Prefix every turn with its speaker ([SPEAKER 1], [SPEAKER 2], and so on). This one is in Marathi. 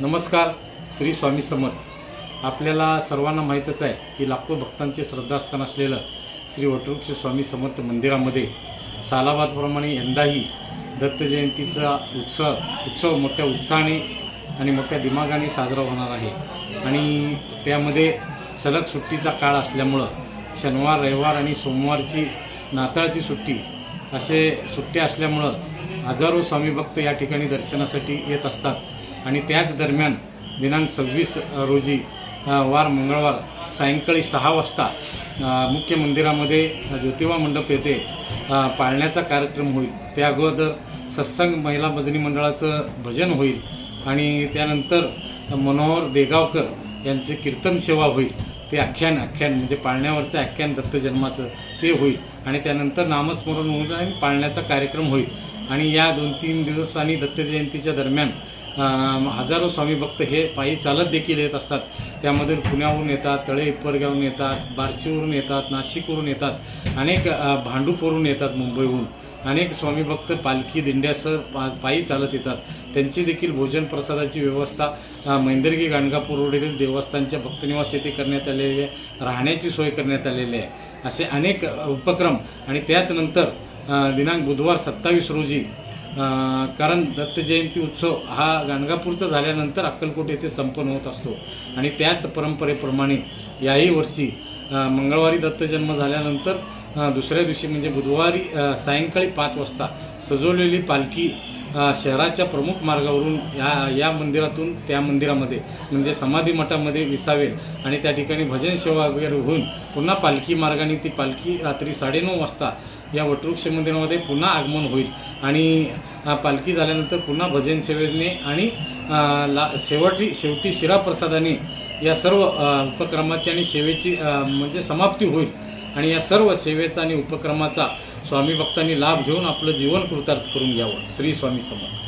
[SPEAKER 1] नमस्कार श्री स्वामी समर्थ. आपल्याला सर्वांना माहीतच आहे की लाखो भक्तांचे श्रद्धास्थान असलेलं श्री वटवृक्ष स्वामी समर्थ मंदिरामध्ये सालाबादप्रमाणे यंदाही दत्त जयंतीचा उत्सव उत्सव मोठ्या उत्साहाने आणि मोठ्या दिमागाने साजरा होणार आहे. आणि त्यामध्ये सलग सुट्टीचा काळ असल्यामुळं शनिवार रविवार आणि सोमवारची नाताळची सुट्टी असे सुट्ट्या असल्यामुळं हजारो स्वामी भक्त या ठिकाणी दर्शनासाठी येत असतात. आणि त्याच दरम्यान दिनांक सव्वीस रोजी वार मंगळवार सायंकाळी सहा वाजता मुख्य मंदिरामध्ये ज्योतिबा मंडप येथे पाळण्याचा कार्यक्रम होईल. त्या अगोदर सत्संग महिला भजनी मंडळाचं भजन होईल आणि त्यानंतर मनोहर देगावकर यांची कीर्तन सेवा होईल. ते आख्यान आख्यान म्हणजे पाळण्यावरचं आख्यान दत्त जन्माचं ते होईल आणि त्यानंतर नामस्मरण होईल आणि पाळण्याचा कार्यक्रम होईल. आणि या दोन तीन दिवस आणि दत्तजयंतीच्या दरम्यान हजारो स्वामी भक्त हे पायी चालत देखील येत असतात. त्यामधून पुण्याहून येतात तळे इप्परगावून येतात बार्शीवरून येतात नाशिकवरून येतात अनेक भांडूपवरून येतात मुंबईहून. अनेक स्वामी भक्त पालखी दिंड्यासह पा पायी चालत येतात. त्यांची देखील भोजन प्रसादाची व्यवस्था मैंदर्गी गाणगापूर रोडील देवस्थानच्या भक्तनिवास येथे करण्यात आलेली आहे. राहण्याची सोय करण्यात आलेली आहे. असे अनेक उपक्रम आणि त्याचनंतर दिनांक बुधवार सत्तावीस रोजी कारण दत्त जयंती उत्सव हा गाणगापूरचा झाल्यानंतर अक्कलकोट येथे संपन्न होत असतो. आणि त्याच परंपरेप्रमाणे याही वर्षी मंगळवारी दत्त जन्म झाल्यानंतर दुसऱ्या दिवशी म्हणजे बुधवारी सायंकाळी पाच वाजता सजवलेली पालखी शहराच्या प्रमुख मार्गावरून या या मंदिरातून त्या मंदिरामध्ये म्हणजे समाधी मठामध्ये विसावेल. आणि त्या ठिकाणी भजन सेवा वगैरे होऊन पुन्हा पालखी मार्गाने ती पालखी रात्री साडेनऊ वाजता या वटवृक्ष मंदिरामध्ये पुन्हा आगमन होईल. आणि पालखी झाल्यानंतर पुन्हा भजन सेवेने आणि ला शेवटी शेवटी शिराप्रसादाने या सर्व उपक्रमाची आणि सेवेची म्हणजे समाप्ती होईल. आणि या सर्व सेवेचा आणि उपक्रमाचा स्वामी भक्तांनी लाभ घेऊन आपलं जीवन कृतार्थ करून घ्यावं. श्री स्वामी समर्थ.